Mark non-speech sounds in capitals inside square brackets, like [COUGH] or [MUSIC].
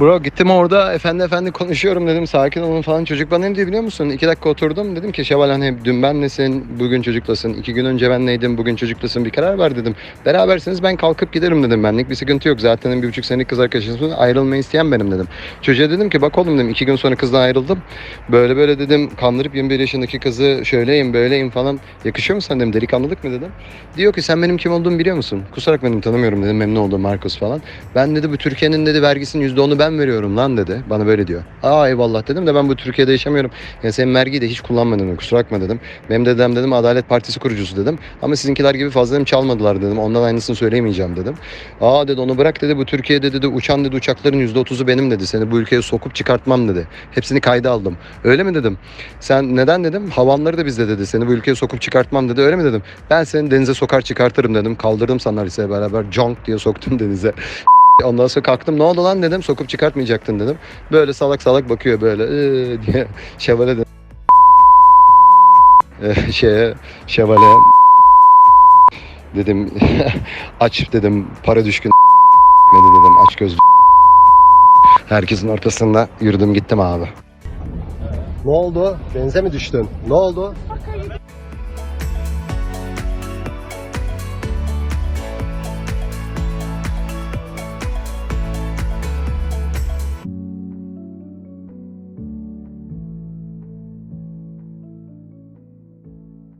Bro gittim orada efendi efendi konuşuyorum dedim sakin olun falan. Çocuk bana ne diyor biliyor musun? İki dakika oturdum dedim ki Şevval hani dün benlesin bugün çocuklasın. iki gün önce benleydim bugün çocuklasın bir karar ver dedim. Berabersiniz ben kalkıp giderim dedim. Benlik bir sıkıntı yok. Zaten bir buçuk senelik kız arkadaşımız ayrılmayı isteyen benim dedim. Çocuğa dedim ki bak oğlum dedim iki gün sonra kızdan ayrıldım. Böyle böyle dedim kandırıp 21 yaşındaki kızı şöyleyim böyleyim falan. Yakışıyor mu sana dedim delikanlılık mı dedim. Diyor ki sen benim kim olduğumu biliyor musun? Kusarak benim tanımıyorum dedim memnun oldum Markus falan. Ben dedi bu Türkiye'nin dedi vergisinin %10'u ben veriyorum lan dedi. Bana böyle diyor. Aa eyvallah dedim de ben bu Türkiye'de yaşamıyorum. Ya senin vergiyi de hiç kullanmadım dedim. Kusura bakma dedim. Benim dedem dedim Adalet Partisi kurucusu dedim. Ama sizinkiler gibi fazla dedim çalmadılar dedim. Ondan aynısını söyleyemeyeceğim dedim. Aa dedi onu bırak dedi bu Türkiye'de dedi uçan dedi uçakların %30'u benim dedi. Seni bu ülkeye sokup çıkartmam dedi. Hepsini kayda aldım. Öyle mi dedim. Sen neden dedim. Havanları da bizde dedi. Seni bu ülkeye sokup çıkartmam dedi. Öyle mi dedim. Ben seni denize sokar çıkartırım dedim. Kaldırdım sandalyesiyle beraber. Jonk diye soktum denize. Ondan sonra kalktım ne oldu lan dedim sokup çıkartmayacaktın dedim. Böyle salak salak bakıyor böyle "Ee" diye [LAUGHS] şevale dedim. [LAUGHS] Ee, şeye şevale dedim [LAUGHS] aç dedim para düşkün dedi dedim aç göz Herkesin ortasında yürüdüm gittim abi. Ne oldu? Denize mi düştün? Ne oldu?